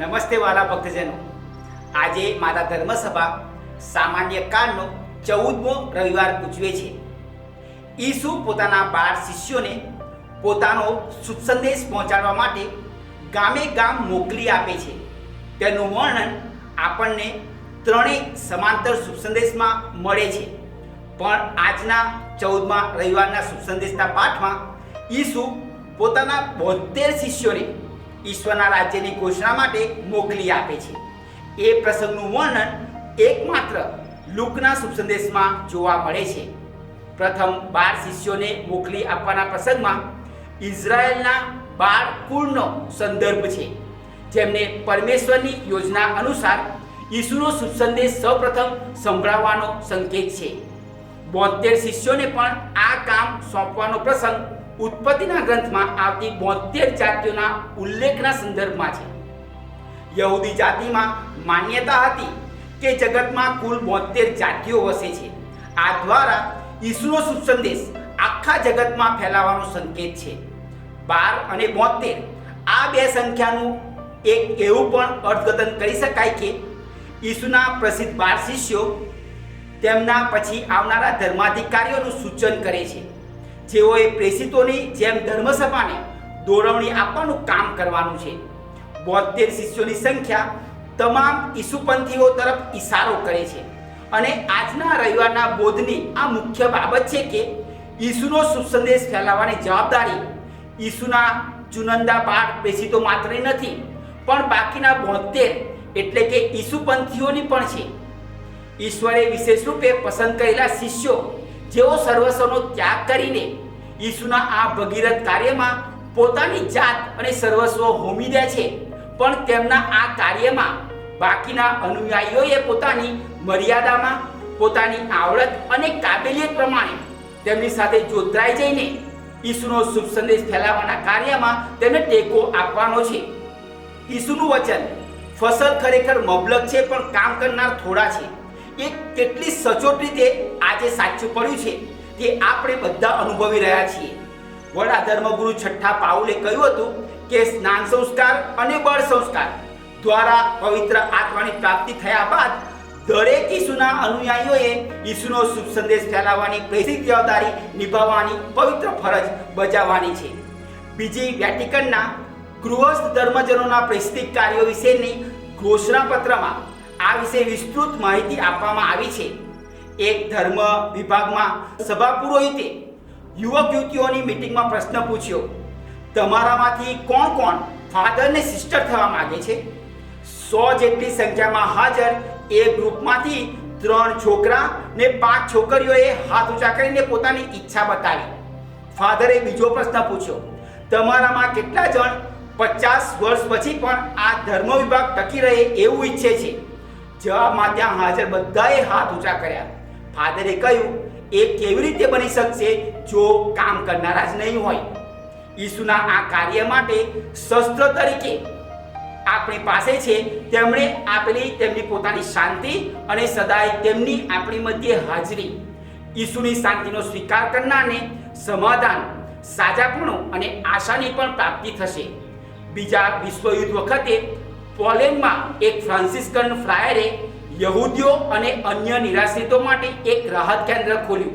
નમસ્તે વાલા ભક્તજનો. આજે મારા ધર્મસભા સામાન્ય કાળનો ચૌદમો રવિવાર ઉજવે છે. ઈસુ પોતાના બાર શિષ્યોને પોતાનો સુસંદેશ પહોંચાડવા માટે ગામે ગામ મોકલી આપે છે. તેનું વર્ણન આપણને ત્રણેય સમાંતર સુસંદેશમાં મળે છે. પણ આજના ચૌદમા રવિવારના સુસંદેશના પાઠમાં ઈસુ પોતાના બોતેર શિષ્યોને ઈશ્વરના રાજ્યની ઘોષણા માટે મોકલી આપે છે. એ પ્રસંગનું વર્ણન એકમાત્ર લુકના શુભ સંદેશમાં જોવા મળે છે. પ્રથમ બાર શિષ્યોને મોકલી આપવાના પ્રસંગમાં ઇઝરાયેલના બાર કુળનો સંદર્ભ છે. જેમને પરમેશ્વરની યોજના અનુસાર ઈસુનો શુભ સંદેશ સૌપ્રથમ સંભળાવવાનો સંકેત છે. બોતેર શિષ્યોને પણ આ કામ સોંપવાનો પ્રસંગ ઉત્પત્તિના ગ્રંથમાં આવતી બોતેર જાતિઓના ઉલ્લેખના સંદર્ભમાં છે. યહૂદી જાતિમાં માન્યતા હતી કે જગતમાં કુલ બોતેર જાતિઓ વસે છે. આ દ્વારા ઈસુનો સુસંદેશ આખા જગતમાં ફેલાવાનો સંકેત છે. બાર અને બોતેર આ બે સંખ્યાનું એક એવું પણ અર્થઘટન કરી શકાય કે ઈસુના પ્રસિદ્ધ બાર શિષ્યો તેમના પછી આવનારા ધર્માધિકારીઓનું સૂચન કરે છે. જેઓએ પ્રેષિતોની જેમ ધર્મસભાને દોરવણી આપવાનું કામ કરવાનું છે. બોતેર શિષ્યોની સંખ્યા તમામ ઈસુપંથીઓ તરફ ઈશારો કરે છે. અને આજના રવિવારના બોધની આ મુખ્ય બાબત છે કે ઈસુનો સુસંદેશ ફેલાવવાની જવાબદારી ઈસુના ચુનંદા બાળ પ્રેષિતો માત્ર નથી, પણ બાકીના બોતેર એટલે કે ઈસુપંથીઓની પણ છે. ઈશ્વરે વિશેષ રૂપે પસંદ કરેલા શિષ્યો જેઓ સર્વસ્વનો ત્યાગ કરીને ઈસુના આ ભગીરથ કાર્યમાં પોતાની જાત અને સર્વસ્વ હોમી દે છે, પણ તેમના આ કાર્યમાં બાકીના અનુયાયીઓએ પોતાની મર્યાદામાં પોતાની આવડત અને કાબેલિયત પ્રમાણે તેમની સાથે જોતરાઈ જઈને ઈસુનો શુભ સંદેશ ફેલાવવાના કાર્યમાં તેમને ટેકો આપવાનો છે. ઈસુનું વચન ફસલ ખરેખર મબલક છે, પણ કામ કરનાર થોડા છે. એ કેટલી સચોટ રીતે આજે સાચું પડ્યું છે તે આપણે બધા અનુભવી રહ્યા છીએ. વડા ધર્મગુરુ છઠ્ઠા પાઉલે કહ્યું હતું કે સ્નાન સંસ્કાર અને બળ સંસ્કાર દ્વારા પવિત્ર આત્માની પ્રાપ્તિ થયા બાદ દરેક ઈસુના અનુયાયીઓએ ઈસુનો શુભ સંદેશ ફેલાવવાની પ્રેરિત જવાબદારી નિભાવવાની પવિત્ર ફરજ બજાવવાની છે. બીજી વેટિકનના ગૃહસ્થ ધર્મજનોના પ્રેસ્તિક કાર્યો વિશેની ઘોષણા પત્રમાં આ વિશે વિસ્તૃત માહિતી આપવામાં આવી છે. એક ધર્મ વિભાગમાં સભા પુરોહિતે યુવક યુવતીઓની મીટિંગમાં પ્રશ્ન પૂછ્યો. તમારામાંથી કોણ કોણ ફાધર ને સિસ્ટર થવા માંગે છે? સો જેટલી સંખ્યામાં હાજર એ ગ્રુપમાંથી ત્રણ છોકરા ને પાંચ છોકરીઓએ હાથ ઊંચા કરીને પોતાની ઈચ્છા બતાવી. ફાધરે બીજો પ્રશ્ન પૂછ્યો. તમારામાં કેટલા જણ પચાસ વર્ષ પછી પણ આ ધર્મ વિભાગ ટકી રહે એવું ઈચ્છે છે? જવાબમાં ત્યાં હાજર બધાએ હાથ ઊંચા કર્યા. ફાધરે કહ્યું, એ કેવી રીતે બની શકશે જો કામ કરનારા જ નહીં હોય? ઈસુના આ કાર્ય માટે શસ્ત્ર તરીકે આપણી પાસે છે. તેમણે આપેલી તેમની પોતાની શાંતિ અને સદાય તેમની આપણી મધ્યે હાજરી. ઈસુની શાંતિનો સ્વીકાર કરનારને સમાધાન, સાજાપણું અને આશાની પણ પ્રાપ્તિ થશે. બીજા વિશ્વયુદ્ધ વખતે પોલેન્ડમાં એક ફ્રાન્સિસ્કન ફ્રાયરે યહૂદીઓ અને અન્ય નિરાશ્રિતો માટે એક રાહત કેન્દ્ર ખોલ્યું.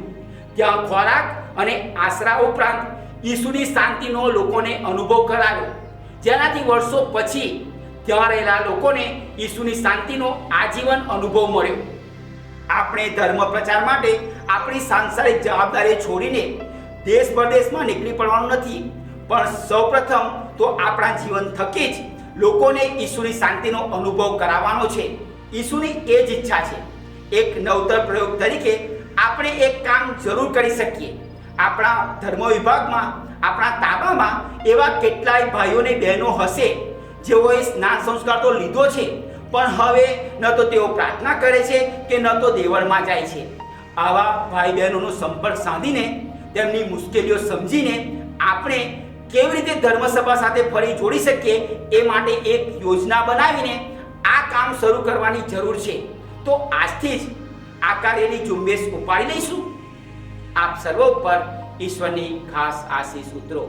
ત્યાં ખોરાક અને આશરા ઉપરાંત ઈસુની શાંતિનો લોકોને અનુભવ કરાવ્યો જેનાથી વર્ષો પછી ત્યાં રહેલા લોકોને ઈસુની શાંતિનો આજીવન અનુભવ મળ્યો. આપણે ધર્મ પ્રચાર માટે આપણી સાંસારિક જવાબદારી છોડીને દેશ પરદેશમાં નીકળી પડવાનું નથી, પણ સૌપ્રથમ તો આપણા જીવન થકી જ લોકોને ઈસુની શાંતિનો અનુભવ કરાવવાનો છે. ઈસુની એ જ ઈચ્છા છે. એક નવતર પ્રયોગ તરીકે આપણે એક કામ જરૂર કરી શકીએ. આપણા ધર્મ વિભાગમાં આપણા તાબામાં એવા કેટલાય ભાઈઓને બહેનો હશે, જેઓએ સ્નાન સંસ્કાર તો લીધો છે, પણ હવે ન તો તેઓ પ્રાર્થના કરે છે કે ન તો દેવળમાં જાય છે. આવા ભાઈ બહેનોનો સંપર્ક સાધીને, તેમની મુશ્કેલીઓ સમજીને આપણે કેવી રીતે ધર્મસભા સાથે ફરી જોડી શકીએ એ માટે એક યોજના બનાવીને આ કામ શરૂ કરવાની જરૂર છે. તો આજથી જ આ કાર્યની ઝુંબેશ ઉપાડી લઈશું. આપ સર્વ ઉપર ઈશ્વરની ખાસ આશીષ ઉતરો.